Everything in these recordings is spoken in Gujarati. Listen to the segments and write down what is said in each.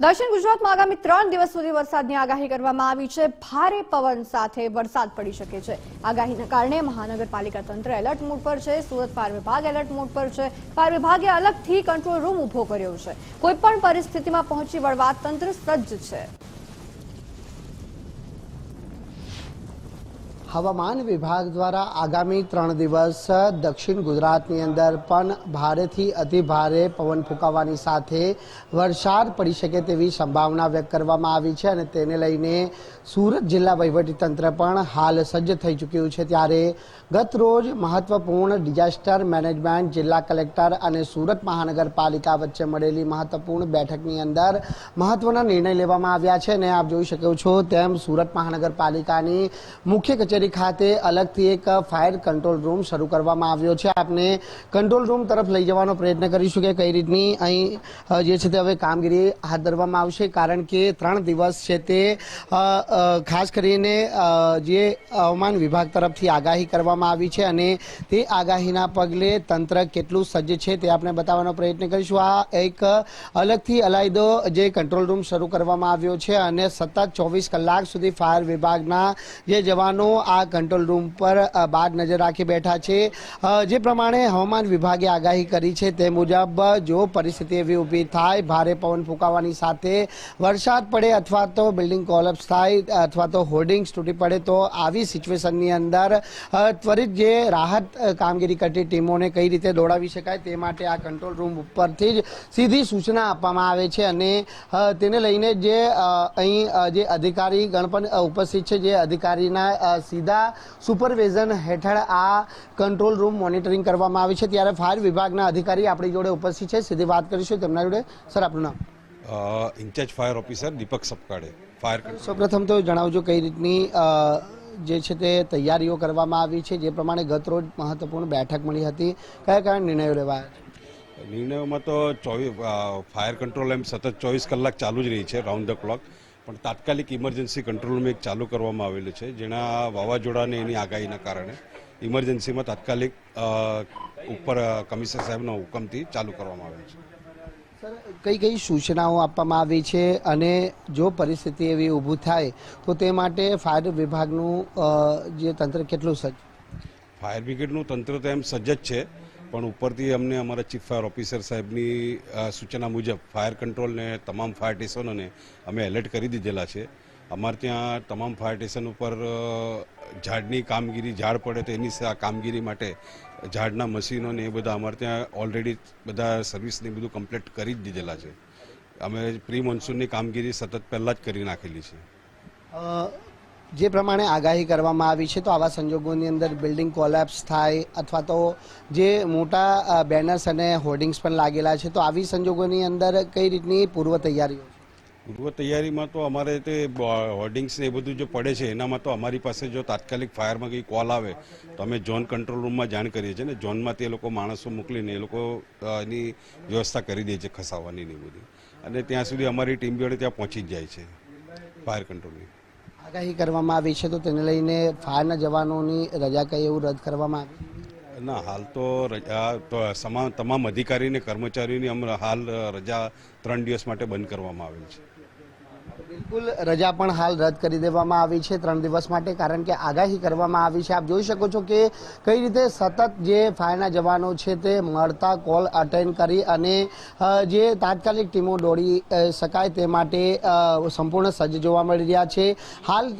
દક્ષિણ ગુજરાતમાં આગામી ત્રણ દિવસ સુધી વરસાદની આગાહી કરવામાં આવી છે. ભારે પવન સાથે વરસાદ પડી શકે છે. આગાહીના કારણે મહાનગરપાલિકા તંત્ર એલર્ટ મોડ પર છે. સુરત ફાયર વિભાગ એલર્ટ મોડ પર છે. ફાયર વિભાગે અલગથી કંટ્રોલ રૂમ ઊભો કર્યો છે. કોઈપણ પરિસ્થિતિમાં પહોંચી વળવા તંત્ર સજ્જ છે. હવામાન વિભાગ દ્વારા આગામી ત્રણ દિવસ દક્ષિણ ગુજરાતની અંદર પણ ભારેથી અતિભારે પવન ફૂંકાવાની સાથે વરસાદ પડી શકે તેવી સંભાવના વ્યક્ત કરવામાં આવી છે અને તેને લઈને સુરત જિલ્લા વહીવટીતંત્ર પણ હાલ સજ્જ થઈ ચૂક્યું છે ત્યારે ગત રોજ મહત્વપૂર્ણ ડિઝાસ્ટર મેનેજમેન્ટ જિલ્લા કલેક્ટર અને સુરત મહાનગરપાલિકા વચ્ચે મળેલી મહત્વપૂર્ણ બેઠકની અંદર મહત્વના નિર્ણય લેવામાં આવ્યા છે અને આપ જોઈ શકો છો તેમ સુરત મહાનગરપાલિકાની મુખ્ય કચેરી ખાતે અલગથી એક ફાયર કંટ્રોલ રૂમ શરૂ કરવામાં આવ્યો છે. આપને કંટ્રોલ રૂમ તરફ લઈ જવાનો પ્રયત્ન કરીશું કે કઈ રીતની અહીં જે છે તે હવે કામગીરી હાથ ધરવામાં આવશે. કારણ કે ત્રણ દિવસ છે તે ખાસ કરીને જે હવામાન વિભાગ તરફથી આગાહી કરવામાં આવી છે અને તે આગાહીના પગલે તંત્ર કેટલું સજ્જ છે તે આપણે બતાવવાનો પ્રયત્ન કરીશું. આ એક અલગથી અલાયદો જે કંટ્રોલ રૂમ શરૂ કરવામાં આવ્યો છે અને સતત ચોવીસ કલાક સુધી ફાયર વિભાગના જે જવાનો આ કંટ્રોલ રૂમ પર બાદ નજર રાખી બેઠા છે. જે પ્રમાણે હવામાન વિભાગે આગાહી કરી છે તે મુજબ, જો પરિસ્થિતિ એવી ઊભી થાય, ભારે પવન ફૂંકાવાની સાથે વરસાદ પડે અથવા તો બિલ્ડિંગ કોલેપ્સ થાય અથવા તો હોર્ડિંગ્સ તૂટી પડે, તો આવી સિચ્યુએશનની અંદર ત્વરિત જે રાહત કામગીરી કરતી ટીમોને કઈ રીતે દોડાવી શકાય તે માટે આ કંટ્રોલ રૂમ ઉપરથી જ સીધી સૂચના આપવામાં આવે છે અને તેને લઈને જે અહીં જે અધિકારી ગણપત ઉપસ્થિત છે, જે અધિકારીના સીધા સુપરવિઝન હેઠળ આ કંટ્રોલ રૂમ મોનિટરિંગ કરવામાં આવે છે. ત્યારે ફાયર વિભાગના અધિકારી આપણી જોડે ઉપસ્થિત છે. સીધી વાત કરીશું. તેમના જોડે સર આપનું નામ? Incharge fire officer Deepak Sapkade fire સૌપ્રથમ તો જણાવજો કઈ રીતની જે છે તે તૈયારીઓ કરવામાં આવી છે જે પ્રમાણે ગત રોજ મહત્વપૂર્ણ બેઠક મળી હતી. કયા કયા નિર્ણયો લેવાયા નિર્ણયોમાં તો ચોવીસ ફાયર કંટ્રોલ એમ સતત ચોવીસ કલાક ચાલુ જ રહી છે રાઉન્ડ ધ ક્લોક. પણ તાત્કાલિક ઇમરજન્સી કંટ્રોલ રૂમ એક ચાલુ કરવામાં આવેલું છે. જેના વાવાઝોડાને એની આગાહીના કારણે ઇમરજન્સીમાં તાત્કાલિક ઉપર કમિશનર સાહેબના હુકમથી ચાલુ કરવામાં આવે છે. કઈ કઈ સૂચનાઓ આપવામાં આવી છે અને જો પરિસ્થિતિ એવી ઊભું થાય તો તે માટે ફાયર વિભાગનું જે તંત્ર કેટલું સજ્જ? ફાયર બ્રિગેડનું તંત્ર તો એમ સજ્જ જ છે. પણ ઉપરથી અમને અમારા ચીફ ફાયર ઓફિસર સાહેબની સૂચના મુજબ ફાયર કંટ્રોલને તમામ ફાયર સ્ટેશનોને અમે એલર્ટ કરી દીધેલા છે. અમારે ત્યાં તમામ ફાયર સ્ટેશન ઉપર ઝાડની કામગીરી, ઝાડ પડે તો એની કામગીરી માટે ઝાડના મશીનો ને એ બધા અમારે ત્યાં ઓલરેડી બધા સર્વિસને બધું કમ્પ્લીટ કરી જ દીધેલા છે. અમે પ્રી મોન્સૂનની કામગીરી સતત પહેલાં જ કરી નાખેલી છે. જે પ્રમાણે આગાહી કરવામાં આવી છે, તો આવા સંજોગોની અંદર બિલ્ડિંગ કોલેપ્સ થાય અથવા તો જે મોટા બેનર્સ અને હોર્ડિંગ્સ પણ લાગેલા છે, તો આવી સંજોગોની અંદર કઈ રીતની પૂર્વ તૈયારીઓ પૂર્વ તૈયારીમાં તો અમારે તે હોર્ડિંગ્સ ને એ બધું જો પડે છે, એનામાં તો અમારી પાસે જો તાત્કાલિક ફાયરમાં કંઈ કોલ આવે, તો અમે ઝોન કંટ્રોલ રૂમમાં જાણ કરીએ છીએ ને ઝોનમાં તે લોકો માણસો મોકલીને એ લોકો એની વ્યવસ્થા કરી દે છે, ખસાવવાની ને બધી. અને ત્યાં સુધી અમારી ટીમ જોડે ત્યાં પહોંચી જ જાય છે ફાયર કંટ્રોલની આગાહી કરવામાં આવી છે, તો તેને લઈને ફાયરના જવાનોની રજા કઈ એવું રદ કરવામાં આવી? ના, હાલ તો રજા તમામ તમામ અધિકારી અને કર્મચારીઓની હમણાં હાલ રજા ત્રણ દિવસ માટે બંધ કરવામાં આવેલ છે. બિલકુલ રજા પણ હાલ રદ કરી દેવામાં આવી છે ત્રણ દિવસ માટે, કારણ કે આગાહી કરવામાં આવી છે. આપ જોઈ શકો છો કે કઈ રીતે સતત જે ફાયરના જવાનો છે તે મળતા કોલ અટેન્ડ કરી અને જે તાત્કાલિક ટીમો દોડી શકાય તે માટે સંપૂર્ણ સજ્જ જોવા મળી રહ્યા છે. હાલ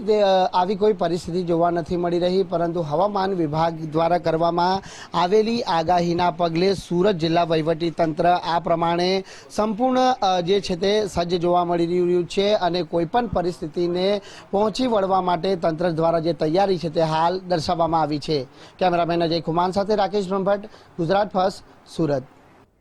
આવી કોઈ પરિસ્થિતિ જોવા નથી મળી રહી, પરંતુ હવામાન વિભાગ દ્વારા કરવામાં આવેલી આગાહીના પગલે સુરત જિલ્લા વહીવટી તંત્ર આ પ્રમાણે સંપૂર્ણ જે છે તે સજ્જ જોવા મળી રહ્યું છે અને કોઈ પણ પરિસ્થિતિને પહોંચી વળવા માટે તંત્ર દ્વારા જે તૈયારી છે તે હાલ દર્શાવવામાં આવી છે. કેમેરામેન અજય ખુમાન સાથે રાકેશ બ્રહ્મભટ્ટ, ગુજરાત ફર્સ્ટ, સુરત.